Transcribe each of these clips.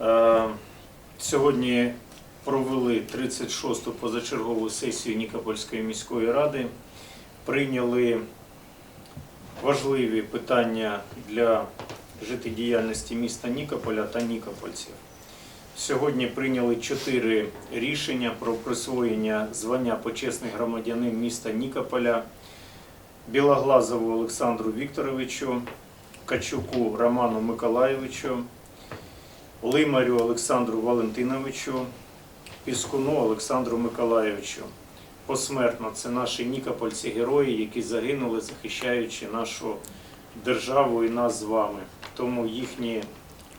Е, Сьогодні провели 36-ту позачергову сесію Нікопольської міської ради, прийняли важливі питання для життєдіяльності міста Нікополя та Нікопольців. Сьогодні прийняли чотири рішення про присвоєння звання почесний громадянин міста Нікополя Білоглазову Олександру Вікторовичу, Качуку Роману Миколайовичу, Лимарю Олександру Валентиновичу, Піскуну Олександру Миколайовичу. Посмертно це наші нікопольці герої, які загинули, захищаючи нашу державу і нас з вами. Тому їхні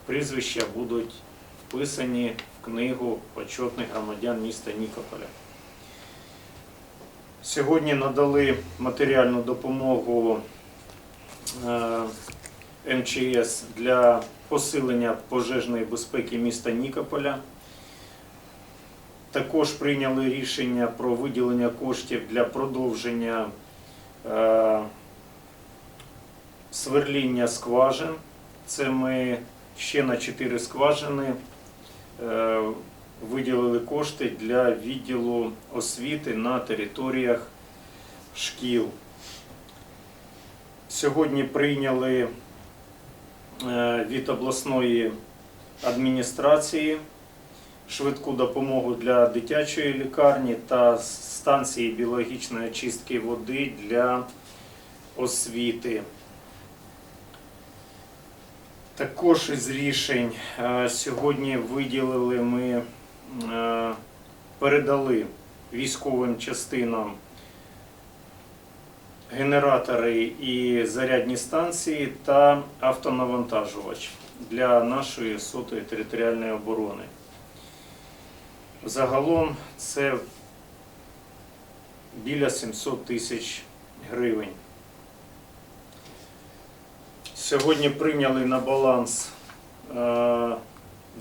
прізвища будуть вписані в книгу почетних громадян міста Нікополя. Сьогодні надали матеріальну допомогу е, МЧС для посилення пожежної безпеки міста Нікополя. Також прийняли рішення про виділення коштів для продовження е, сверління скважин. Це ми ще на 4 скважини е, виділили кошти для відділу освіти на територіях шкіл. Сьогодні прийняли від обласної адміністрації швидку допомогу для дитячої лікарні та станції біологічної очистки води для освіти. Також із рішень е, сьогодні виділили ми, е, передали військовим частинам генератори і зарядні станції та автонавантажувач для нашої сотої територіальної оборони. Загалом це біля 700 тисяч гривень. Сьогодні прийняли на баланс, е,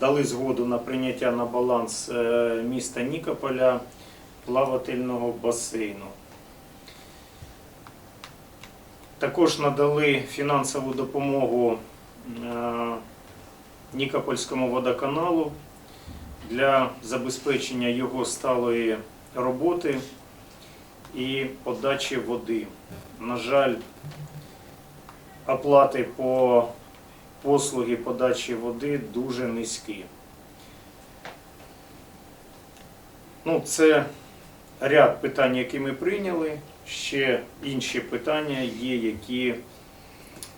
дали згоду на прийняття на баланс е, міста Нікополя плавательного басейну. Також надали фінансову допомогу е, Нікопольському водоканалу для забезпечення його сталої роботи і подачі води. На жаль, оплати по послуги подачі води дуже низькі. Ну, це ряд питань, які ми прийняли. Ще інші питання є, які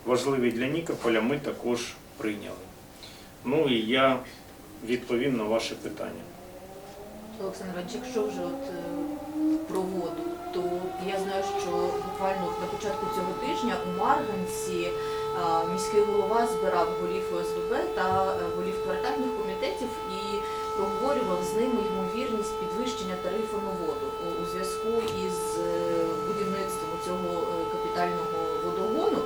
важливі для Нікополя, ми також прийняли. Ну і я відповім на ваше питання. Олександр Іванович, якщо вже от е, про воду, то я знаю, що буквально на початку цього тижня у Марганці міський голова збирав голів ОСББ та е, голів квартальних комітетів і проговорював з ними ймовірність підвищення тарифу на воду у- зв'язку із е, будівництвом цього е, капітального водогону.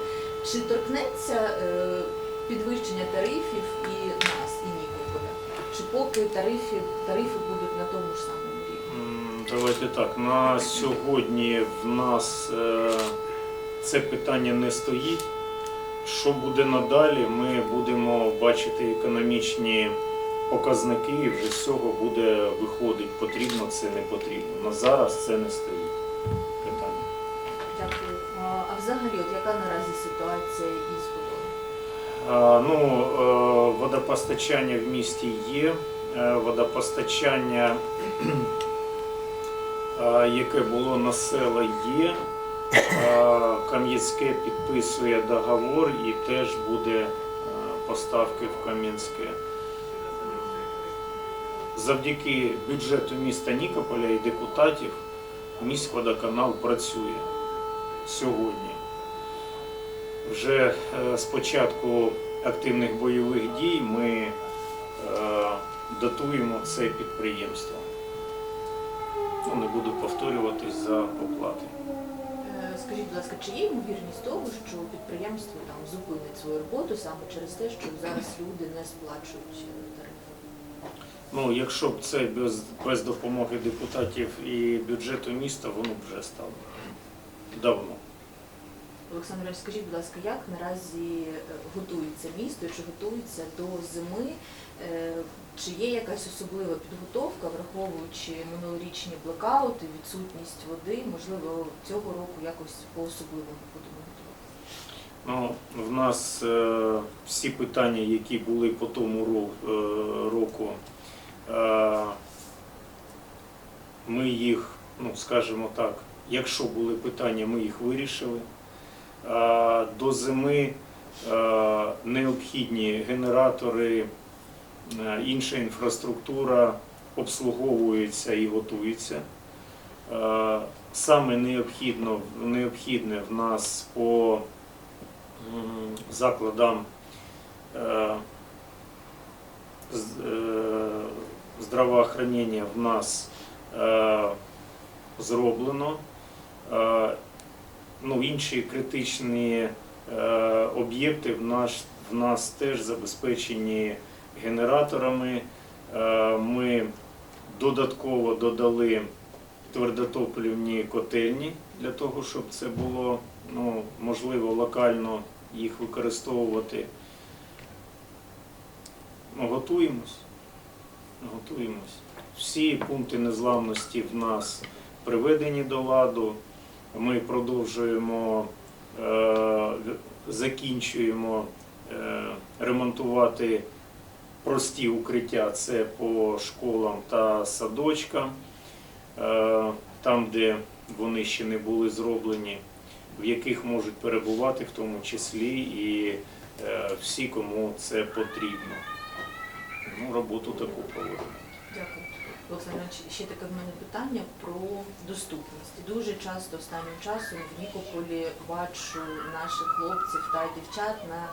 Чи торкнеться е, підвищення тарифів і нас, і Нікополя? Чи поки тарифи, тарифи будуть на тому ж самому рівні? Давайте так. На сьогодні в нас це питання не стоїть. Що буде надалі, ми будемо бачити економічні показники, і вже з цього буде виходити, потрібно це, не потрібно. На зараз це не стоїть питання. Дякую. А взагалі, от яка наразі ситуація із водою? А, Ну, е, водопостачання в місті є. Е, Водопостачання, яке було на села, є. Кам'янське підписує договор і теж буде е, поставки в Кам'янське. Завдяки бюджету міста Нікополя і депутатів міськводоканал працює сьогодні. Вже е, з початку активних бойових дій ми е, датуємо це підприємство. Ну, не буду повторюватись за оплати. Е, Скажіть, будь ласка, чи є ймовірність того, що підприємство там зупинить свою роботу саме через те, що зараз люди не сплачують? Ну, якщо б це без, без допомоги депутатів і бюджету міста, воно б вже стало давно. Олександр, скажіть, будь ласка, як наразі е, готується місто, чи готується до зими? Е, Чи є якась особлива підготовка, враховуючи минулорічні блекаути, відсутність води, можливо, цього року якось по-особливому будемо готувати? Ну, в нас е, всі питання, які були по тому е, року, ми їх, ну скажімо так, якщо були питання, ми їх вирішили. Е, до зими е, необхідні генератори, е, інша інфраструктура обслуговується і готується. Е, Саме необхідно, необхідне в нас по закладам е, е, здравоохранення в нас е, зроблено. Е, Ну, інші критичні е, об'єкти в нас, в нас теж забезпечені генераторами. Е, Ми додатково додали твердотопливні котельні для того, щоб це було ну, можливо локально їх використовувати. Ну, готуємось. Готуємось. Всі пункти незламності в нас приведені до ладу. Ми продовжуємо, е, закінчуємо е, ремонтувати прості укриття це по школам та садочкам, е, там, де вони ще не були зроблені, в яких можуть перебувати, в тому числі і всі, кому це потрібно. Ну, роботу таку проводимо. Дякую. Олександр, ще таке в мене питання про доступність. Дуже часто останнім часом в Нікополі бачу наших хлопців та дівчат на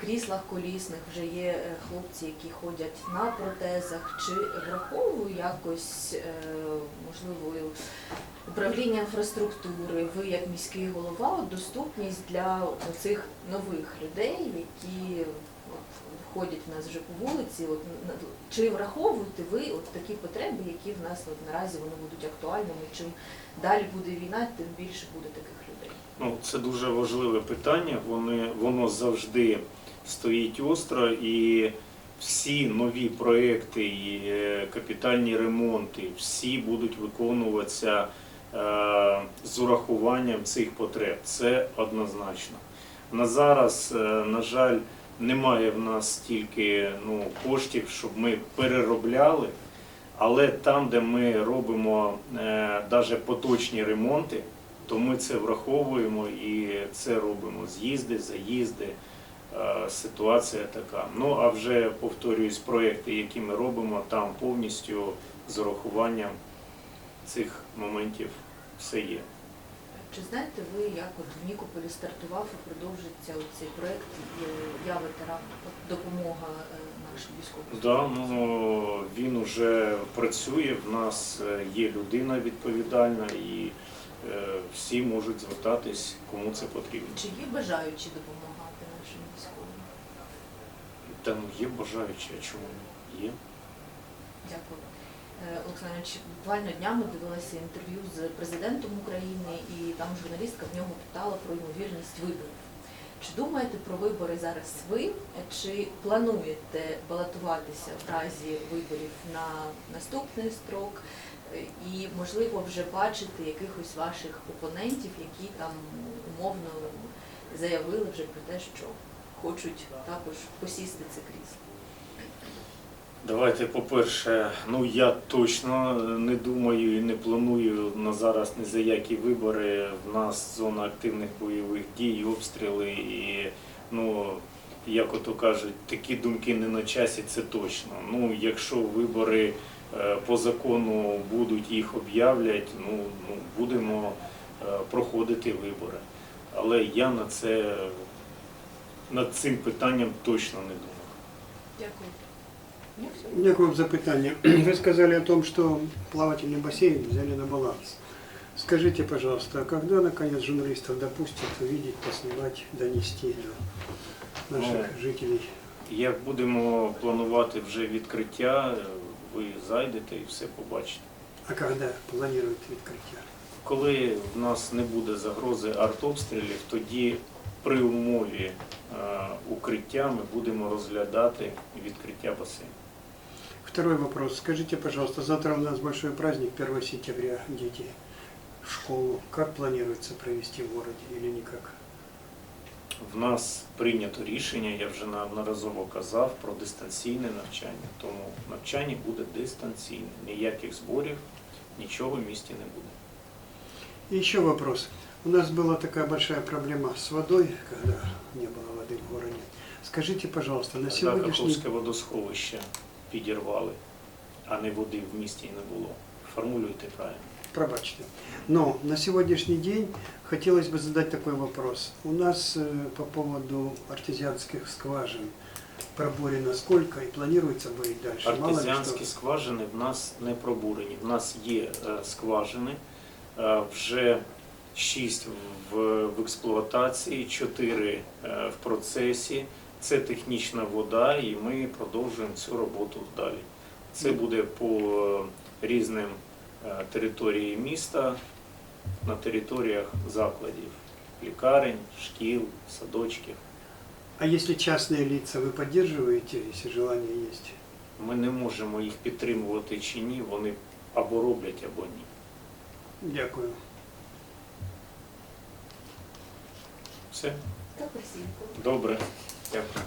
кріслах колісних. Вже є е, хлопці, які ходять на протезах. Чи враховую якось е, можливо управління інфраструктури, ви як міський голова, доступність для цих нових людей, які ходять в нас вже по вулиці, от, чи враховуєте ви от такі потреби, які в нас от, наразі вони будуть актуальними? Чим далі буде війна, тим більше буде таких. Ну, це дуже важливе питання. Вони, воно завжди стоїть остро і всі нові проекти, і е, капітальні ремонти, всі будуть виконуватися е, з урахуванням цих потреб. Це однозначно. На зараз, е, на жаль, немає в нас стільки ну, коштів, щоб ми переробляли. Але там, де ми робимо навіть поточні ремонти, то ми це враховуємо і це робимо. З'їзди, заїзди, е, ситуація така. Ну а вже повторююсь, проекти, які ми робимо, там повністю з урахуванням цих моментів все є. Чи знаєте ви, як от в Нікополі стартував і продовжиться цей проект Я ветеран, допомога е, нашим військовим? Да, ну, він вже працює, в нас е, є людина відповідальна і всі можуть звертатись, кому це потрібно. Чи є бажаючі допомагати нашим військовим? Там є бажаючі, а чому ні? є? Дякую. Е, Олександр, буквально днями дивилася інтерв'ю з президентом України, і там журналістка в нього питала про ймовірність виборів. Чи думаєте про вибори зараз ви? Чи плануєте балотуватися в разі виборів на наступний строк? І, можливо, вже бачити якихось ваших опонентів, які там умовно заявили вже про те, що хочуть також посісти це крісло? Давайте, по-перше, ну я точно не думаю і не планую на зараз ні за які вибори. В нас зона активних бойових дій, обстріли і ну. Як ото кажуть, такі думки не на часі, це точно. Ну, якщо вибори по закону будуть їх об'являть, ну, ну будемо е, проходити вибори. Але я на це над цим питанням точно не думаю. Дякую. Ну. Дякую вам за питання. Вы сказали о том, что плавательный бассейн взяли на баланс. Скажите, пожалуйста, а когда, наконец, журналистов допустят увидеть, поснимать, донести до наших Ну, жителей? Як будемо планувати вже відкриття, ви зайдете і все побачите. А когда планируют открытие? Коли в нас не буде загрози артобстрілів, тоді при умові е, укриття ми будемо розглядати відкриття басейну. Второй вопрос. Скажите, пожалуйста, завтра у нас большой праздник, 1 сентября, дети в школу. Как планируется провести в городе или никак? В нас прийнято рішення, я вже неодноразово казав про дистанційне навчання. Тому навчання буде дистанційне. Ніяких зборів, нічого в місті не буде. И еще вопрос. У нас была такая большая проблема с водой, когда не было воды в городе. Скажите, пожалуйста, на Когда сегодняшний Каховське водосховище підірвали, а не води в місті й не було. Формулюйте правильно. Пробачьте. Но на сегодняшний день хотелось бы задать такой вопрос. У нас э, по поводу артезианских скважин пробурено сколько и планируется быть дальше? Мало ли Артезіанські что. скважини в нас не пробурені. В нас є е, скважини, е, вже 6 в, в експлуатації, 4 в процесі. Це технічна вода, і ми продовжуємо цю роботу далі. Це буде по е, різним е, території міста, на територіях закладів, лікарень, шкіл, садочків. А если частные лица вы поддерживаете, если желание есть? Ми не можемо їх підтримувати чи ні, вони або роблять, або ні. Дякую. Все добре. Дякую.